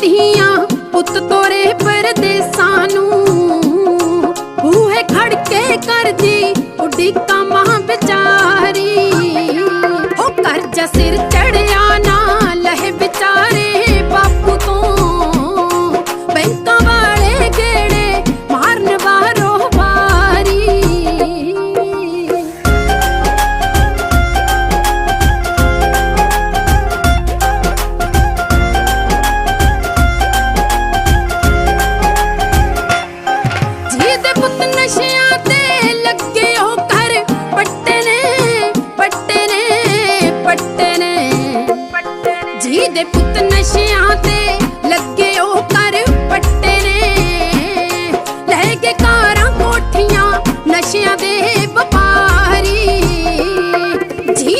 ਧੀਆਂ ਪੁੱਤ ਤੋਰੇ ਪਰਦੇਸਾਂ ਨੂੰ। ਬੂਹੇ ਖੜ ਕੇ ਕਰਦੀ, ਉੱਡੀ ਕਾਮਾਂ ਵਿਚਾਰੀ। ਹੋ ਕਰਜ਼ਾ ਸਿਰ ਚੜਿਆ শহীদের পুত্র নশিয়াতে